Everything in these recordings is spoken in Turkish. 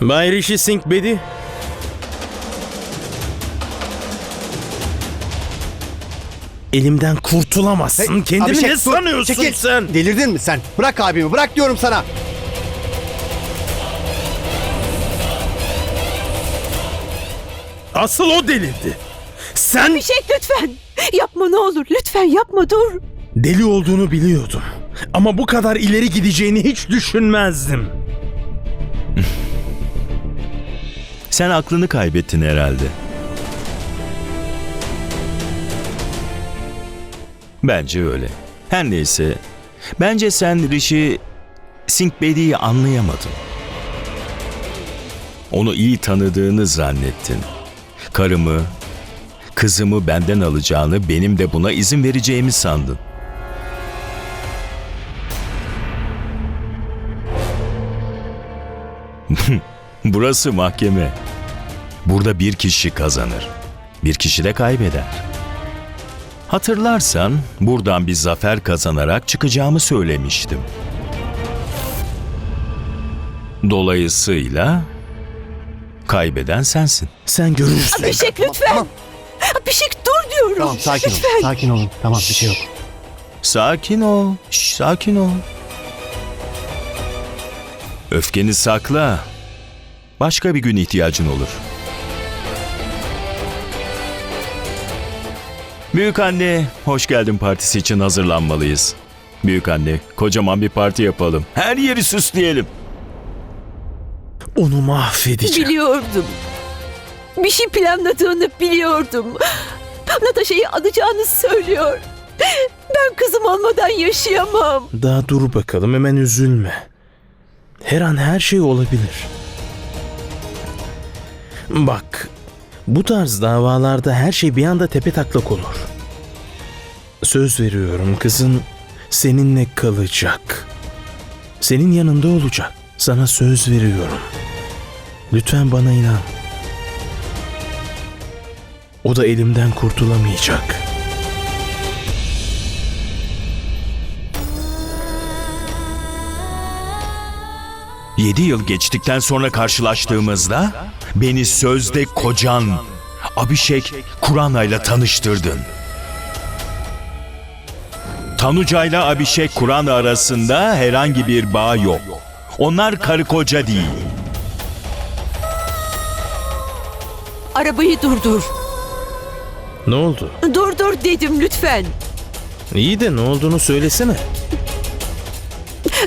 Bay Rishi Singh Bedi. Elimden kurtulamazsın. Hey, Kendini Abhishek, ne dur, sanıyorsun çekil. sen? Delirdin mi sen? Bırak abimi bırak diyorum sana. Asıl o delirdi. Sen Bir şey lütfen. Yapma ne olur. Lütfen yapma dur. deli olduğunu biliyordum. Ama bu kadar ileri gideceğini hiç düşünmezdim. Sen aklını kaybettin herhalde. Bence öyle. Her neyse. Bence sen Rishi Singh Bedi'yi anlayamadın. Onu iyi tanıdığını zannettin. Karımı, kızımı benden alacağını, benim de buna izin vereceğimi sandın. Burası mahkeme. Burada bir kişi kazanır. Bir kişi de kaybeder. Hatırlarsan buradan bir zafer kazanarak çıkacağımı söylemiştim. Dolayısıyla kaybeden sensin. Sen görürsün. Abhishek lütfen. Abhishek dur diyorum. Tamam sakin olun. lütfen. Sakin olun. Tamam bir şey yok. Sakin ol. şş, sakin ol. Öfkeni sakla. Başka bir gün ihtiyacın olur. Büyük anne, hoş geldin partisi için hazırlanmalıyız. Büyük anne, kocaman bir parti yapalım. Her yeri süsleyelim. Onu mahvedeceğim. Biliyordum. Bir şey planladığını biliyordum. Natasha'yı alacağını söylüyor. Ben kızım olmadan yaşayamam. Daha dur bakalım hemen üzülme. Her an her şey olabilir. Bak, bu tarz davalarda her şey bir anda tepe taklak olur. Söz veriyorum kızın seninle kalacak. Senin yanında olacak. Sana söz veriyorum. Lütfen bana inan. O da elimden kurtulamayacak. Yedi yıl geçtikten sonra karşılaştığımızda beni sözde kocan Abişek Kurana'yla tanıştırdın. Tanuca ile Abişek Kurana arasında herhangi bir bağ yok. Onlar karı koca değil. Arabayı durdur. Ne oldu? Durdur dedim lütfen. İyi de ne olduğunu söylesene.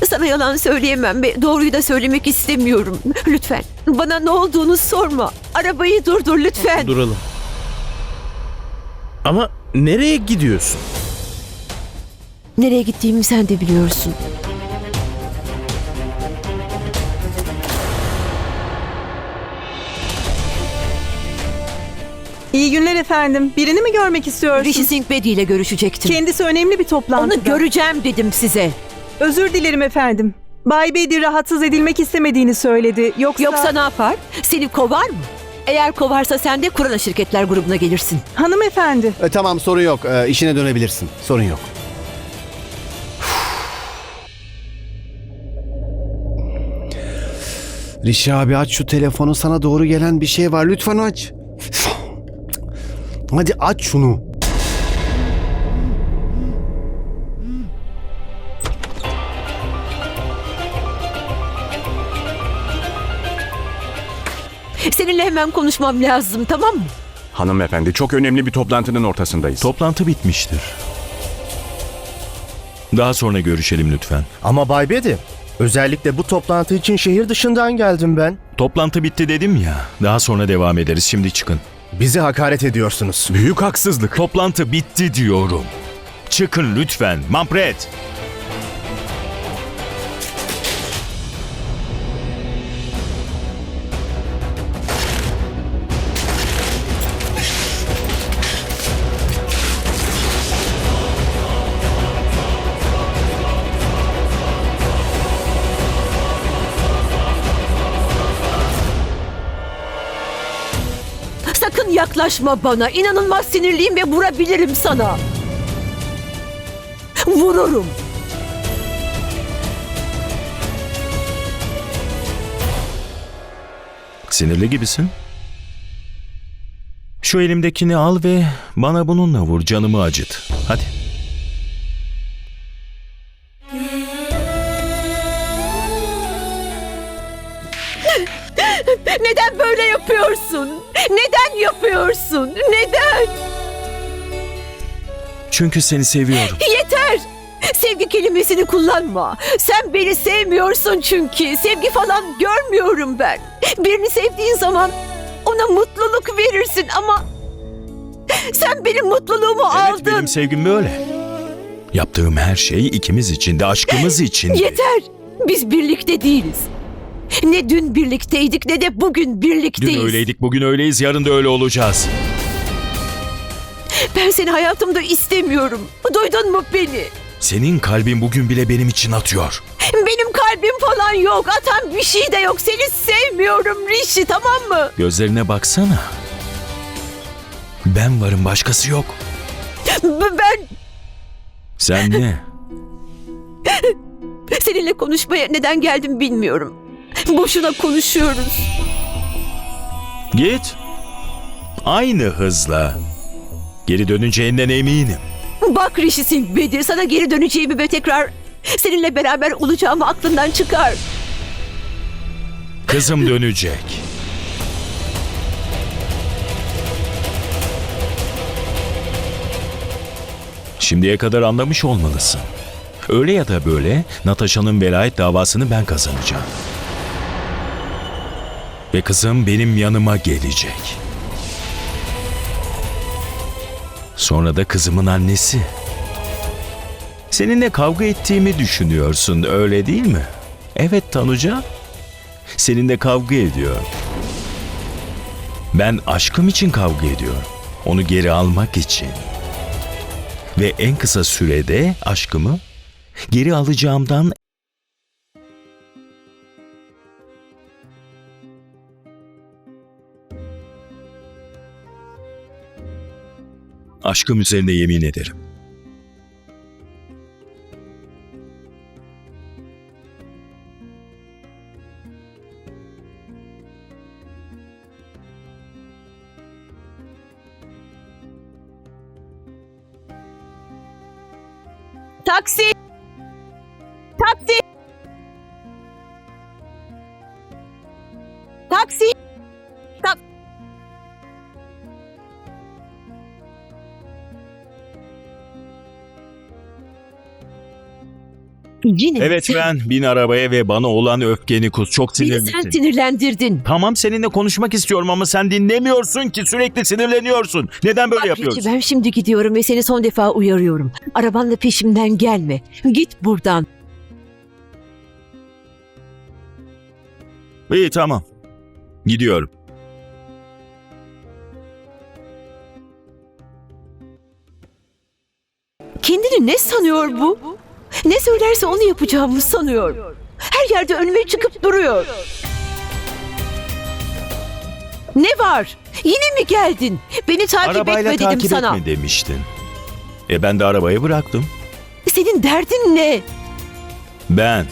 Sana yalan söyleyemem ve doğruyu da söylemek istemiyorum. Lütfen bana ne olduğunu sorma. Arabayı durdur lütfen. Duralım. Ama nereye gidiyorsun? Nereye gittiğimi sen de biliyorsun. İyi günler efendim. Birini mi görmek istiyorsunuz? Rishi Singh Bedi ile görüşecektim. Kendisi önemli bir toplantıda. Onu göreceğim dedim size. Özür dilerim efendim. Bay Bedi rahatsız edilmek istemediğini söyledi. Yoksa... Yoksa ne yapar? Seni kovar mı? Eğer kovarsa sen de Kurana Şirketler grubuna gelirsin. Hanımefendi. E, tamam sorun yok. E, işine dönebilirsin. Sorun yok. Rişi abi aç şu telefonu sana doğru gelen bir şey var. Lütfen aç. Hadi aç şunu. Seninle hemen konuşmam lazım tamam mı? Hanımefendi çok önemli bir toplantının ortasındayız. Toplantı bitmiştir. Daha sonra görüşelim lütfen. Ama Bay Bedi, özellikle bu toplantı için şehir dışından geldim ben. Toplantı bitti dedim ya. Daha sonra devam ederiz. Şimdi çıkın. Bizi hakaret ediyorsunuz. Büyük haksızlık. Toplantı bitti diyorum. Çıkın lütfen. Mampret. Sakın yaklaşma bana. İnanılmaz sinirliyim ve vurabilirim sana. Vururum. Sinirli gibisin. Şu elimdekini al ve bana bununla vur canımı acıt. Hadi. Çünkü seni seviyorum. Yeter! Sevgi kelimesini kullanma. Sen beni sevmiyorsun çünkü. Sevgi falan görmüyorum ben. Birini sevdiğin zaman ona mutluluk verirsin ama sen benim mutluluğumu Evet aldın. benim sevgim böyle. Yaptığım her şey ikimiz için de aşkımız için. Yeter! Biz birlikte değiliz. Ne dün birlikteydik ne de bugün birlikteyiz. Dün öyleydik bugün öyleyiz yarın da öyle olacağız. Ben seni hayatımda istemiyorum. Duydun mu beni? Senin kalbin bugün bile benim için atıyor. Benim kalbim falan yok. Atan bir şey de yok. Seni sevmiyorum Rişi tamam mı? Gözlerine baksana. Ben varım başkası yok. Ben Sen ne? seninle konuşmaya neden geldim bilmiyorum. Boşuna konuşuyoruz. Git. Aynı hızla. Geri döneceğinden eminim. Bak Rişi Singh Bedir sana geri döneceğimi ve tekrar seninle beraber olacağımı aklından çıkar. Kızım dönecek. Şimdiye kadar anlamış olmalısın. Öyle ya da böyle Natasha'nın velayet davasını ben kazanacağım. Ve kızım benim yanıma gelecek. Sonra da kızımın annesi. Seninle kavga ettiğimi düşünüyorsun öyle değil mi? Evet Tanuca. Seninle kavga ediyor. Ben aşkım için kavga ediyorum. Onu geri almak için. Ve en kısa sürede aşkımı geri alacağımdan aşkım üzerine yemin ederim. Yine Evet ben bin arabaya ve bana olan öfkeni kus. Çok Beni sinirlisin. sen sinirlendirdin. Tamam seninle konuşmak istiyorum ama sen dinlemiyorsun ki sürekli sinirleniyorsun. Neden böyle Bak yapıyorsun? Richie, ben şimdi gidiyorum ve seni son defa uyarıyorum. Arabanla peşimden gelme. Git buradan. İyi tamam. Gidiyorum. Kendini ne sanıyor bu? Ne söylerse onu yapacağımı sanıyor. Her yerde önüme çıkıp duruyor. Ne var? Yine mi geldin? Beni takip Arabayla etme dedim takip sana. etme demiştin. E ben de arabayı bıraktım. Senin derdin ne? Ben.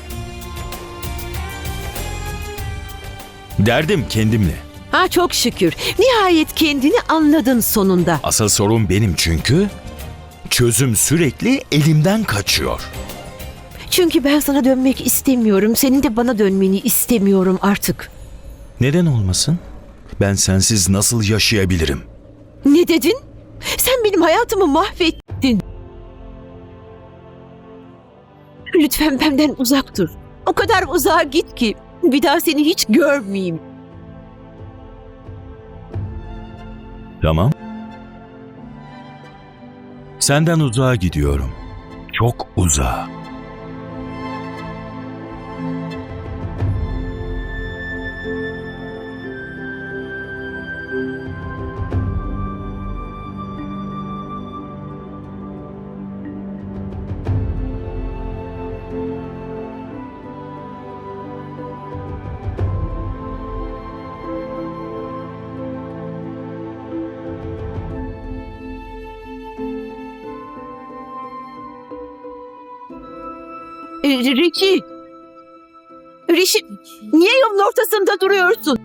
Derdim kendimle. Ha çok şükür. Nihayet kendini anladın sonunda. Asıl sorun benim çünkü çözüm sürekli elimden kaçıyor. Çünkü ben sana dönmek istemiyorum. Senin de bana dönmeni istemiyorum artık. Neden olmasın? Ben sensiz nasıl yaşayabilirim? Ne dedin? Sen benim hayatımı mahvettin. Lütfen benden uzak dur. O kadar uzağa git ki bir daha seni hiç görmeyeyim. Tamam. Senden uzağa gidiyorum. Çok uzağa. Ricky. Rishi, niye yolun ortasında duruyorsun?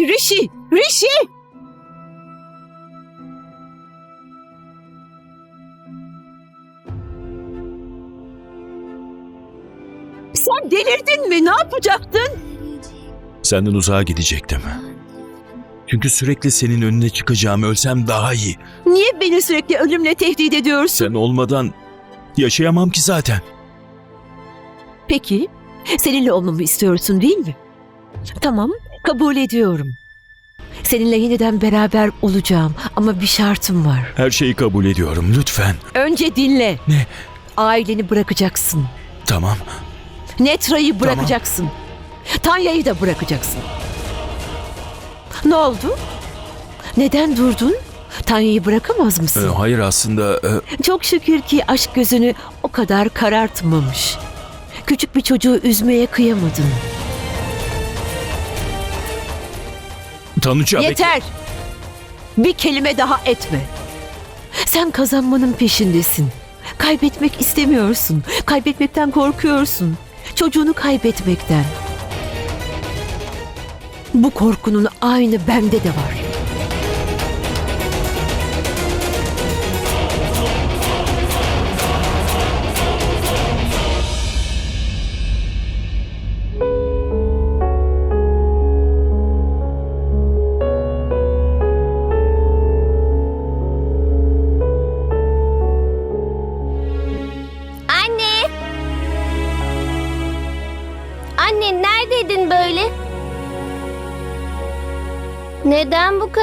Rishi! Rishi! Sen delirdin mi? Ne yapacaktın? Senden uzağa gidecektim. Çünkü sürekli senin önüne çıkacağım. Ölsem daha iyi. Niye beni sürekli ölümle tehdit ediyorsun? Sen olmadan yaşayamam ki zaten. Peki, seninle olmamı istiyorsun değil mi? Tamam, kabul ediyorum. Seninle yeniden beraber olacağım ama bir şartım var. Her şeyi kabul ediyorum lütfen. Önce dinle. Ne? Aileni bırakacaksın. Tamam. Netra'yı bırakacaksın. Tanya'yı da bırakacaksın. Ne oldu? Neden durdun? Tanya'yı bırakamaz mısın? hayır aslında e, Çok şükür ki aşk gözünü o kadar karartmamış. Küçük bir çocuğu üzmeye kıyamadın. Tanuca bekle. Yeter! Bir kelime daha etme. Sen kazanmanın peşindesin. Kaybetmek istemiyorsun. Kaybetmekten korkuyorsun. Çocuğunu kaybetmekten. Bu korkunun aynı bende de var.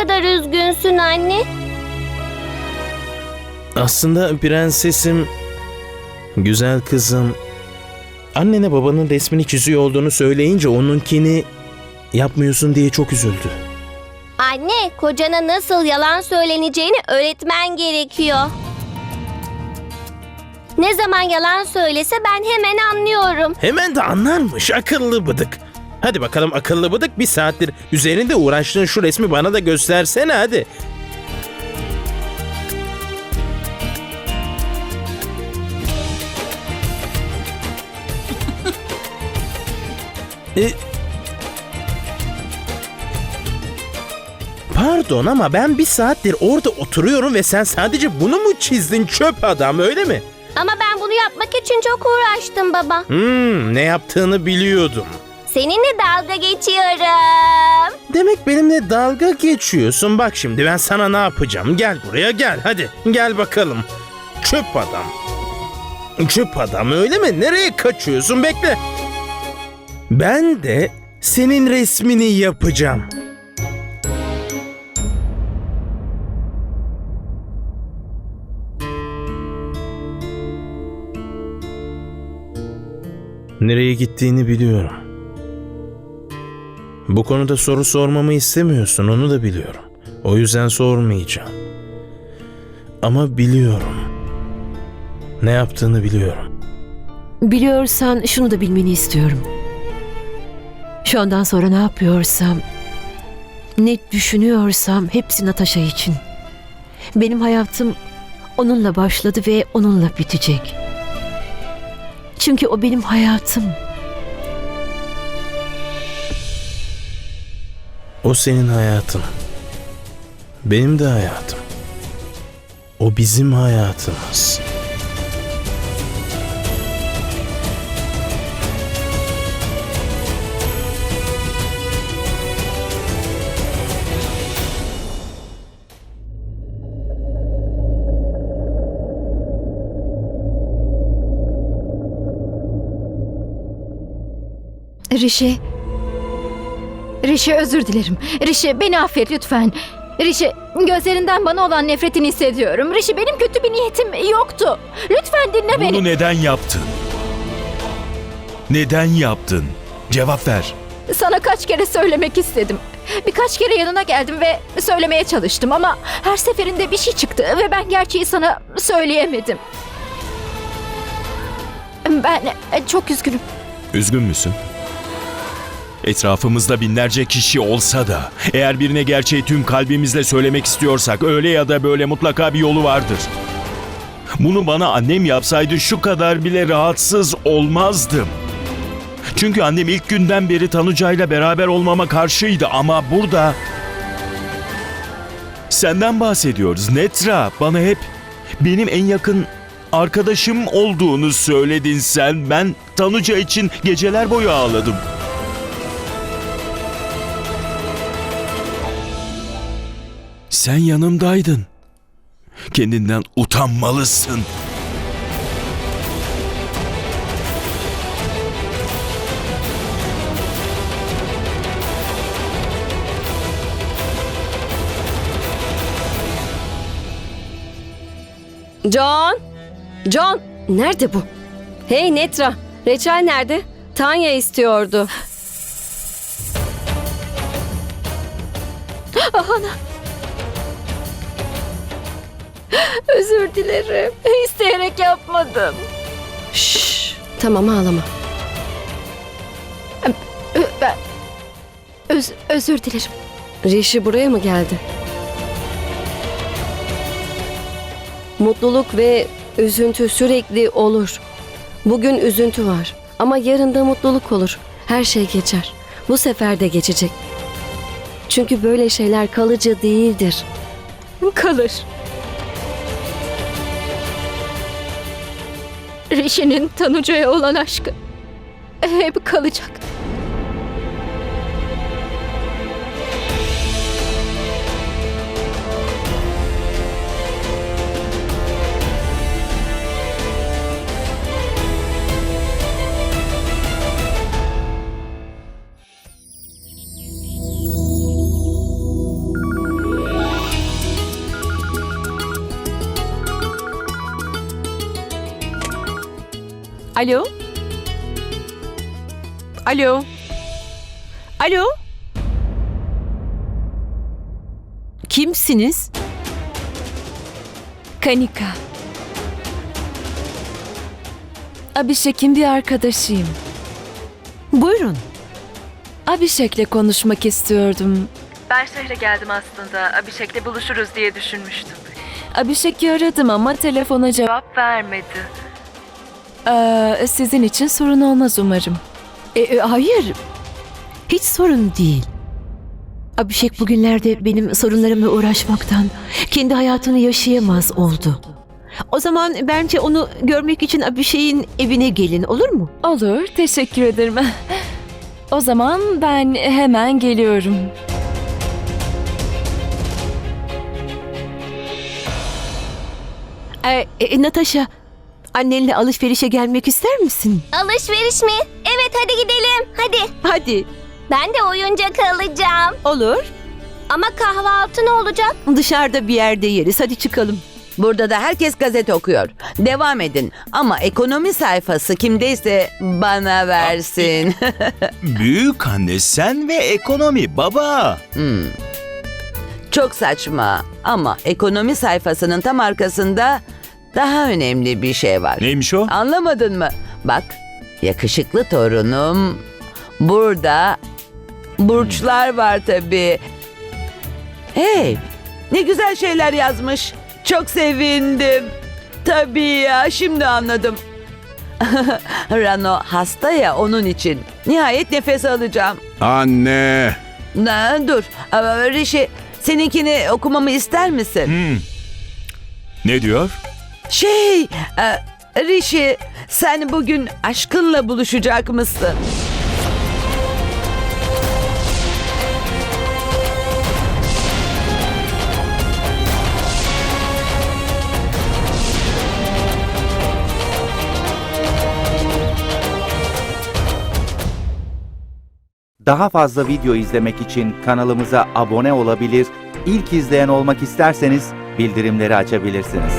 Kadar üzgünsün anne? Aslında prensesim, güzel kızım, annene babanın resmini çiziyor olduğunu söyleyince onunkini yapmıyorsun diye çok üzüldü. Anne, kocana nasıl yalan söyleneceğini öğretmen gerekiyor. Ne zaman yalan söylese ben hemen anlıyorum. Hemen de anlarmış akıllı bıdık. Hadi bakalım akıllı bıdık bir saattir üzerinde uğraştığın şu resmi bana da göstersene hadi. E, Pardon ama ben bir saattir orada oturuyorum ve sen sadece bunu mu çizdin çöp adam öyle mi? Ama ben bunu yapmak için çok uğraştım baba. Hmm, ne yaptığını biliyordum. Seninle dalga geçiyorum. Demek benimle dalga geçiyorsun. Bak şimdi ben sana ne yapacağım. Gel buraya gel hadi. Gel bakalım. Çöp adam. Çöp adam öyle mi? Nereye kaçıyorsun? Bekle. Ben de senin resmini yapacağım. Nereye gittiğini biliyorum. Bu konuda soru sormamı istemiyorsun, onu da biliyorum. O yüzden sormayacağım. Ama biliyorum. Ne yaptığını biliyorum. Biliyorsan şunu da bilmeni istiyorum. Şu andan sonra ne yapıyorsam, ne düşünüyorsam hepsi Natasha için. Benim hayatım onunla başladı ve onunla bitecek. Çünkü o benim hayatım. O senin hayatın. Benim de hayatım. O bizim hayatımız. Rişi. Rişi özür dilerim. Rişi beni affet lütfen. Rişi gözlerinden bana olan nefretini hissediyorum. Rişi benim kötü bir niyetim yoktu. Lütfen dinle beni. Bunu neden yaptın? Neden yaptın? Cevap ver. Sana kaç kere söylemek istedim. Birkaç kere yanına geldim ve söylemeye çalıştım ama her seferinde bir şey çıktı ve ben gerçeği sana söyleyemedim. Ben çok üzgünüm. Üzgün müsün? Etrafımızda binlerce kişi olsa da eğer birine gerçeği tüm kalbimizle söylemek istiyorsak öyle ya da böyle mutlaka bir yolu vardır. Bunu bana annem yapsaydı şu kadar bile rahatsız olmazdım. Çünkü annem ilk günden beri Tanuca'yla beraber olmama karşıydı ama burada... Senden bahsediyoruz. Netra bana hep benim en yakın arkadaşım olduğunu söyledin sen. Ben Tanuca için geceler boyu ağladım. Sen yanımdaydın. Kendinden utanmalısın. John! John! Nerede bu? Hey Netra! Reçel nerede? Tanya istiyordu. Özür dilerim. İsteyerek yapmadım. Şşş! Tamam ağlama. Ben... Öz, özür dilerim. Rishi buraya mı geldi? Mutluluk ve üzüntü sürekli olur. Bugün üzüntü var ama yarın da mutluluk olur. Her şey geçer. Bu sefer de geçecek. Çünkü böyle şeyler kalıcı değildir. Kalır. Rishi'nin Tanuca'ya olan aşkı hep kalacak. Alo? Alo? Alo? Kimsiniz? Kanika. Abhishek'in bir arkadaşıyım. Buyurun. Abhishek'le konuşmak istiyordum. Ben şehre geldim aslında. Abhishek'le buluşuruz diye düşünmüştüm. Abhishek'i aradım ama telefona cevap vermedi. Ee, sizin için sorun olmaz umarım. E, e, hayır. Hiç sorun değil. Abişek bugünlerde benim sorunlarımla uğraşmaktan kendi hayatını yaşayamaz oldu. O zaman bence onu görmek için Abişek'in evine gelin olur mu? Olur, teşekkür ederim. O zaman ben hemen geliyorum. E, e, Natasha, annenle alışverişe gelmek ister misin? Alışveriş mi? Evet hadi gidelim. Hadi. Hadi. Ben de oyuncak alacağım. Olur. Ama kahvaltı ne olacak? Dışarıda bir yerde yeriz. Hadi çıkalım. Burada da herkes gazete okuyor. Devam edin. Ama ekonomi sayfası kimdeyse bana versin. Büyük anne sen ve ekonomi baba. Hmm. Çok saçma ama ekonomi sayfasının tam arkasında daha önemli bir şey var. Neymiş o? Anlamadın mı? Bak, yakışıklı torunum burada burçlar var tabii. Hey, ne güzel şeyler yazmış. Çok sevindim. Tabii ya, şimdi anladım. Rano hasta ya onun için. Nihayet nefes alacağım. Anne. Ne, dur. Rişi, seninkini okumamı ister misin? Hmm. Ne diyor? Şey, e, Rişi, sen bugün aşkınla buluşacak mısın? Daha fazla video izlemek için kanalımıza abone olabilir, ilk izleyen olmak isterseniz bildirimleri açabilirsiniz.